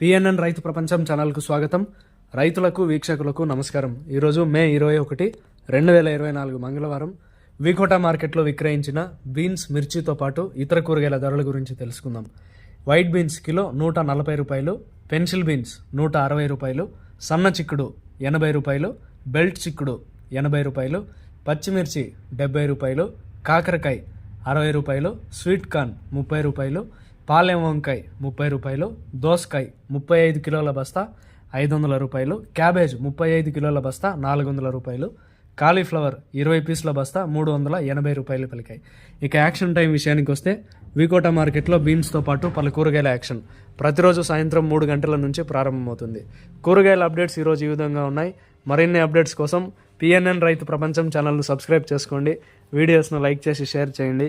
PNN రైతు ప్రపంచం ఛానల్కు స్వాగతం. రైతులకు వీక్షకులకు నమస్కారం. ఈరోజు మే ఇరవై ఒకటి రెండు వేల ఇరవై నాలుగు మంగళవారం. వికోటా మార్కెట్లో విక్రయించిన బీన్స్ మిర్చితో పాటు ఇతర కూరగాయల ధరల గురించి తెలుసుకుందాం. వైట్ బీన్స్ కిలో నూట నలభై రూపాయలు పెన్సిల్ బీన్స్ నూట అరవై రూపాయలు సన్న చిక్కుడు ఎనభై రూపాయలు బెల్ట్ చిక్కుడు ఎనభై రూపాయలు పచ్చిమిర్చి డెబ్బై రూపాయలు కాకరకాయ అరవై రూపాయలు స్వీట్ కార్న్ ముప్పై రూపాయలు పాలెం వంకాయ ముప్పై రూపాయలు దోసకాయ ముప్పై ఐదు కిలోల బస్తా ఐదు వందల రూపాయలు క్యాబేజ్ ముప్పై ఐదు కిలోల బస్తా నాలుగు వందల రూపాయలు కాలీఫ్లవర్ ఇరవై పీసుల బస్తా మూడు వందల ఎనభై రూపాయలు పలికాయి. ఇక యాక్షన్ టైం విషయానికి వస్తే వికోట మార్కెట్లో బీన్స్తో పాటు పలు కూరగాయల యాక్షన్. ప్రతిరోజు సాయంత్రం మూడు గంటల నుంచి ప్రారంభమవుతుంది. కూరగాయల అప్డేట్స్ ఈరోజు ఈ విధంగా ఉన్నాయి. మరిన్ని అప్డేట్స్ కోసం పిఎన్ఎన్ రైతు ప్రపంచం ఛానల్ను సబ్స్క్రైబ్ చేసుకోండి. వీడియోస్ను లైక్ చేసి షేర్ చేయండి.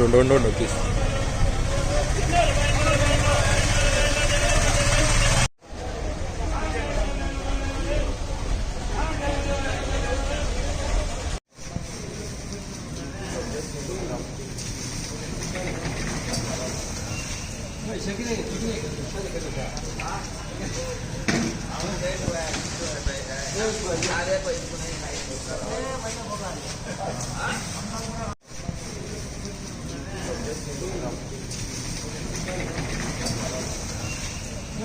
no, no, no, no, ¿qué?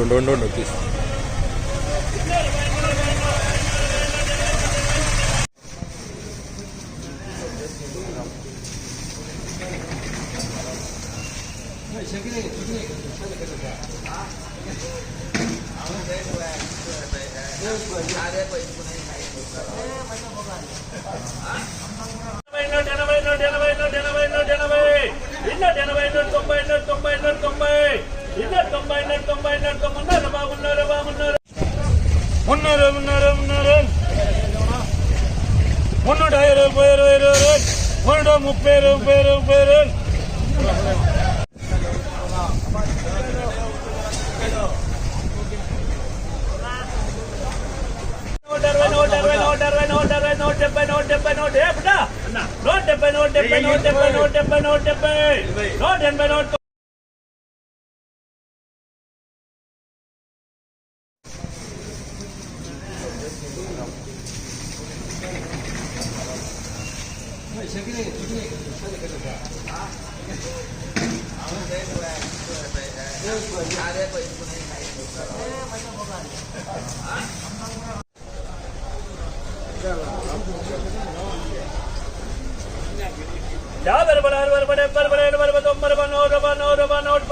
ఉండు ఉండు ఉండు ఉండు ప్లీజ్ ఎనభై నూట ఎనభై నూట ఎనభై నూట ఎనభై నూట ఎనభై ఇన్నూట ఎనభై తొంభై నూట తొంభై నూట మున్నూట ఇరవై ఇరవై ఇరవై మున్నూట ముప్పై ముప్పై ముప్పై నూట అరవై నూట అరవై నూట అరవై నూట అరవై నూట డెబ్బై నూట డెబ్బై నూట ఏ నూట డెబ్బై నూట డెబ్బై నూట డెబ్బై నూట ఎనభై నూట யாவர் பலர் வருமனை பருமனை வருவது ஒம்பது நூறு நூறு நூறு